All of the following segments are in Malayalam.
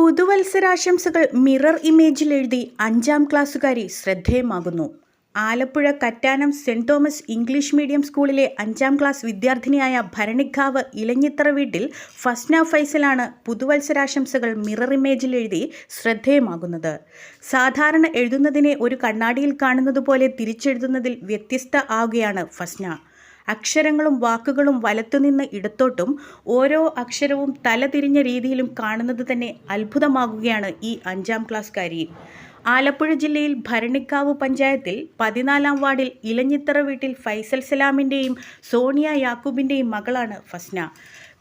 പുതുവത്സരാശംസകൾ മിറർ ഇമേജിൽ എഴുതി അഞ്ചാം ക്ലാസ്സുകാരി ശ്രദ്ധേയമാകുന്നു. Alappuzha Kattanam saint Thomas English medium സ്കൂളിലെ അഞ്ചാം ക്ലാസ് വിദ്യാർത്ഥിനിയായ ഭരണിക്കാവ് ഇലഞ്ഞിത്തറ വീട്ടിൽ ഫസ്ന ഫൈസലാണ് പുതുവത്സരാശംസകൾ മിറർ ഇമേജിൽ എഴുതി ശ്രദ്ധേയമാകുന്നത്. സാധാരണ എഴുതുന്നതിനെ ഒരു കണ്ണാടിയിൽ കാണുന്നത് പോലെ തിരിച്ചെഴുതുന്നതിൽ വ്യത്യസ്ത ആവുകയാണ് ഫസ്ന. അക്ഷരങ്ങളും വാക്കുകളും വലത്തുനിന്ന് ഇടത്തോട്ടും ഓരോ അക്ഷരവും തലതിരിഞ്ഞ രീതിയിലും കാണുന്നത് തന്നെ അത്ഭുതമാകുകയാണ് ഈ അഞ്ചാം ക്ലാസ്സുകാരി. ആലപ്പുഴ ജില്ലയിൽ ഭരണിക്കാവ് പഞ്ചായത്തിൽ പതിനാലാം വാർഡിൽ ഇലഞ്ഞിത്തറ വീട്ടിൽ ഫൈസൽ സലാമിന്റെയും സോണിയ യാക്കൂബിന്റെയും മകളാണ് Fasna.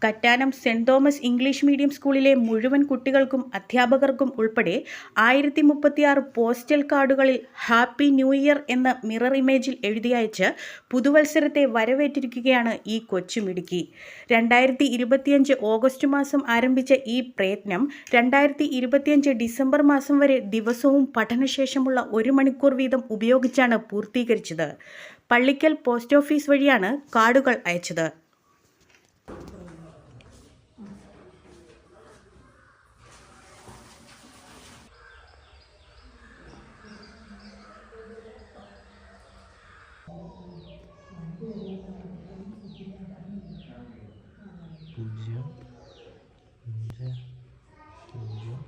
Kattanam saint Thomas English medium സ്കൂളിലെ മുഴുവൻ കുട്ടികൾക്കും അധ്യാപകർക്കും ഉൾപ്പെടെ ആയിരത്തി മുപ്പത്തിയാറ് പോസ്റ്റൽ കാർഡുകളിൽ ഹാപ്പി ന്യൂ ഇയർ എന്ന മിറർ ഇമേജിൽ എഴുതി അയച്ച് പുതുവത്സരത്തെ വരവേറ്റിരിക്കുകയാണ് ഈ കൊച്ചുമിടുക്കി രണ്ടായിരത്തി ഇരുപത്തിയഞ്ച് ഓഗസ്റ്റ് മാസം ആരംഭിച്ച ഈ പ്രയത്നം രണ്ടായിരത്തി ഇരുപത്തിയഞ്ച് ഡിസംബർ മാസം വരെ ദിവസവും പഠനശേഷമുള്ള ഒരു മണിക്കൂർ വീതം ഉപയോഗിച്ചാണ് പൂർത്തീകരിച്ചത്. പള്ളിക്കൽ പോസ്റ്റ് ഓഫീസ് വഴിയാണ് കാർഡുകൾ അയച്ചത് പൂജ്യം അഞ്ച് പൂജ്യം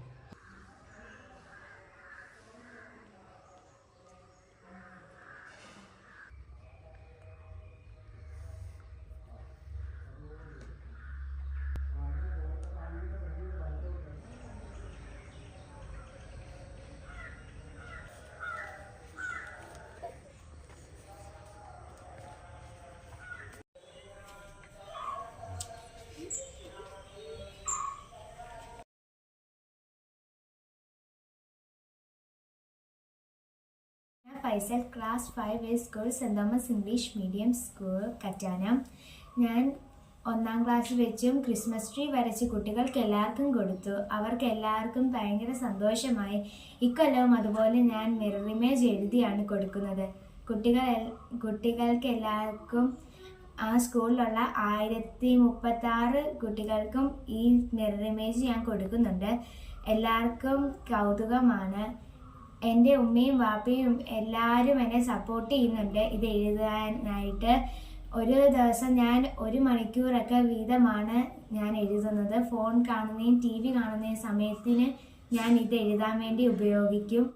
ഞാൻ Faisal class five A school saint Thomas English medium school Kattanam. ഞാൻ ഒന്നാം ക്ലാസ് വെച്ചും ക്രിസ്മസ് ട്രീ വരച്ച് കുട്ടികൾക്ക് എല്ലാവർക്കും കൊടുത്തു. അവർക്ക് എല്ലാവർക്കും ഭയങ്കര സന്തോഷമായി. ഇക്കൊല്ലവും അതുപോലെ ഞാൻ മിറർ ഇമേജ് എഴുതിയാണ് കൊടുക്കുന്നത്. കുട്ടികൾ കുട്ടികൾക്ക് എല്ലാവർക്കും ആ സ്കൂളിലുള്ള ആയിരത്തി മുപ്പത്താറ് കുട്ടികൾക്കും ഈ മിറർ ഇമേജ് ഞാൻ കൊടുക്കുന്നുണ്ട്. എല്ലാവർക്കും കൗതുകമാണ്. എന്റെ ഉമ്മയും വാപ്പയും എല്ലാവരും എന്നെ സപ്പോർട്ട് ചെയ്യുന്നുണ്ട്. ഇത് എഴുതാനായിട്ട്. ഒരു ദിവസം ഞാൻ ഒരു മണിക്കൂറൊക്കെ വീതമാണ് ഞാൻ എഴുതുന്നത്. ഫോൺ കാണുന്നതും ടി വി കാണുന്ന സമയത്തിന് ഞാൻ ഇത് എഴുതാൻ വേണ്ടി ഉപയോഗിക്കും.